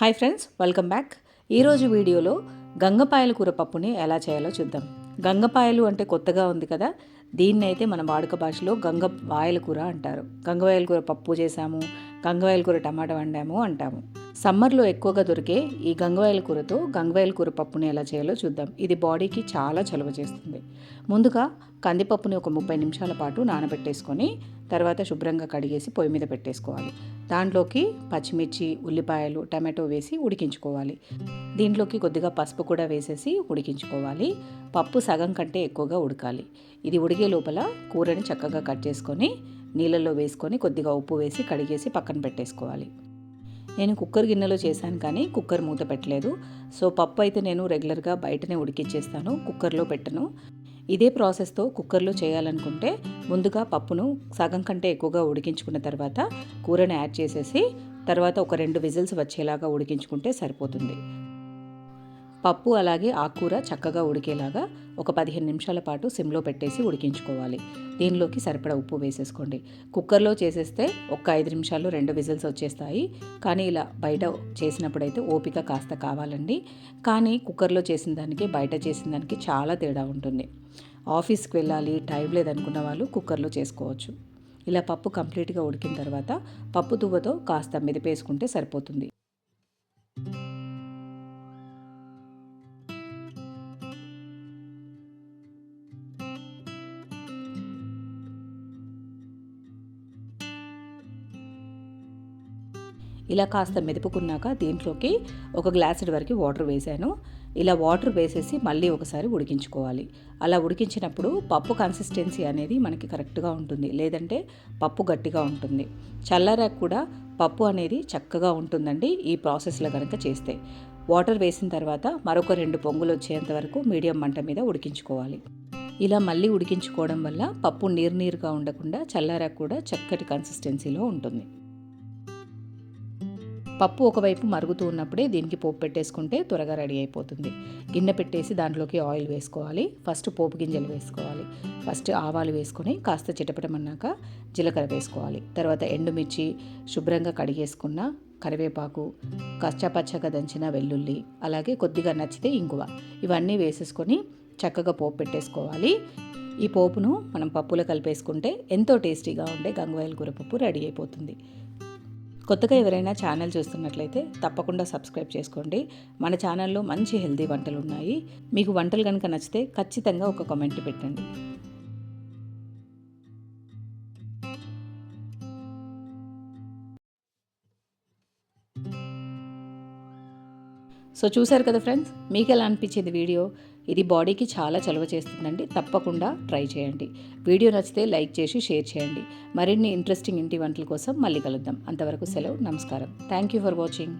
Hi friends welcome back. ఈరోజు వీడియోలో గంగపాయల కూర పప్పుని ఎలా చేయాలో చూద్దాం. గంగపాయలు అంటే కొత్తగా ఉంది కదా దీన్ని అయితే మన వాడుక భాషలో గంగ వాయల కూర అంటారు. గంగవాయల కూర పప్పు చేసాము గంగవాయల కూర టమాటా వండాము అంటాము. సమ్మర్లో ఎక్కువగా దొరికే ఈ గంగవాయల కూరతో గంగవాయల కూర పప్పుని ఎలా చేయాలో చూద్దాం. ఇది బాడీకి చాలా చలువ చేస్తుంది. ముందుగా కందిపప్పుని ఒక ముప్పై నిమిషాల పాటు నానబెట్టేసుకొని తర్వాత శుభ్రంగా కడిగేసి పొయ్యి మీద పెట్టేసుకోవాలి. దాంట్లోకి పచ్చిమిర్చి ఉల్లిపాయలు టమాటో వేసి ఉడికించుకోవాలి. దీంట్లోకి కొద్దిగా పసుపు కూడా వేసేసి ఉడికించుకోవాలి. పప్పు సగం కంటే ఎక్కువగా ఉడకాలి. ఇది ఉడికే లోపల కూరని చక్కగా కట్ చేసుకొని నీళ్ళల్లో వేసుకొని కొద్దిగా ఉప్పు వేసి కడిగేసి పక్కన పెట్టేసుకోవాలి. నేను కుక్కర్ గిన్నెలో చేశాను కానీ కుక్కర్ మూత పెట్టలేదు. సో పప్పు అయితే నేను రెగ్యులర్గా బయటనే ఉడికిచ్చేస్తాను కుక్కర్లో పెట్టను. ఇదే ప్రాసెస్తో కుక్కర్లో చేయాలనుకుంటే ముందుగా పప్పును సగం కంటే ఎక్కువగా ఉడికించుకున్న తర్వాత కూరని యాడ్ చేసేసి తర్వాత ఒక రెండు విజిల్స్ వచ్చేలాగా ఉడికించుకుంటే సరిపోతుంది. పప్పు అలాగే ఆకుకూర చక్కగా ఉడికేలాగా ఒక పదిహేను నిమిషాల పాటు సిమ్లో పెట్టేసి ఉడికించుకోవాలి. దీనిలోకి సరిపడా ఉప్పు వేసేసుకోండి. కుక్కర్లో చేసేస్తే ఒక ఐదు నిమిషాలు రెండు విజిల్స్ వచ్చేస్తాయి. కానీ ఇలా బయట చేసినప్పుడైతే ఓపిక కాస్త కావాలండి. కానీ కుక్కర్లో చేసిన దానికి బయట చేసిన దానికి చాలా తేడా ఉంటుంది. ఆఫీస్కి వెళ్ళాలి టైం లేదనుకున్న వాళ్ళు కుక్కర్లో చేసుకోవచ్చు. ఇలా పప్పు కంప్లీట్గా ఉడికిన తర్వాత పప్పు దువ్వతో కాస్త మెదిపేసుకుంటే సరిపోతుంది. ఇలా కాస్త మెదుపుకున్నాక దీంట్లోకి ఒక గ్లాసుడ్ వరకు వాటర్ వేసాను ఇలా వాటర్ వేసేసి మళ్ళీ ఒకసారి ఉడికించుకోవాలి. అలా ఉడికించినప్పుడు పప్పు కన్సిస్టెన్సీ అనేది మనకి కరెక్ట్గా ఉంటుంది. లేదంటే పప్పు గట్టిగా ఉంటుంది. చల్లారాక కూడా పప్పు అనేది చక్కగా ఉంటుందండి ఈ ప్రాసెస్లో కనుక చేస్తే. వాటర్ వేసిన తర్వాత మరొక రెండు పొంగులు వచ్చేంత వరకు మీడియం మంట మీద ఉడికించుకోవాలి. ఇలా మళ్ళీ ఉడికించుకోవడం వల్ల పప్పు నీరు నీరుగా ఉండకుండా చల్లారాక కూడా చక్కటి కన్సిస్టెన్సీలో ఉంటుంది. పప్పు ఒకవైపు మరుగుతూ ఉన్నప్పుడే దీనికి పోపు పెట్టేసుకుంటే త్వరగా రెడీ అయిపోతుంది. గిన్నె పెట్టేసి దాంట్లోకి ఆయిల్ వేసుకోవాలి. ఫస్ట్ పోపు గింజలు వేసుకోవాలి. ఫస్ట్ ఆవాలు వేసుకొని కాస్త చిటపటమన్నాక జీలకర్ర వేసుకోవాలి. తర్వాత ఎండుమిర్చి శుభ్రంగా కడిగేసుకున్న కరివేపాకు కచ్చపచ్చగా దంచిన వెల్లుల్లి అలాగే కొద్దిగా నచ్చితే ఇంగువ. ఇవన్నీ వేసేసుకొని చక్కగా పోపు పెట్టేసుకోవాలి. ఈ పోపును మనం పప్పులో కలిపేసుకుంటే ఎంతో టేస్టీగా ఉండే గంగవాయల కూర పప్పు రెడీ అయిపోతుంది. కొత్తగా ఎవరైనా ఛానల్ చూస్తున్నట్లయితే తప్పకుండా సబ్స్క్రైబ్ చేసుకోండి. మన ఛానల్లో మంచి హెల్తీ వంటలు ఉన్నాయి. మీకు వంటలు కనుక నచ్చితే ఖచ్చితంగా ఒక కామెంట్ పెట్టండి. సో చూశారు కదా ఫ్రెండ్స్ మీకు ఎలా అనిపించేది వీడియో? ఇది బాడీకి చాలా చలవ చేస్తుందండి తప్పకుండా ట్రై చేయండి. వీడియో నచ్చితే లైక్ చేసి షేర్ చేయండి. మరిన్ని ఇంట్రెస్టింగ్ ఇంటి వంటల కోసం మళ్ళీ కలుద్దాం. అంతవరకు సెలవు నమస్కారం. Thank you for watching.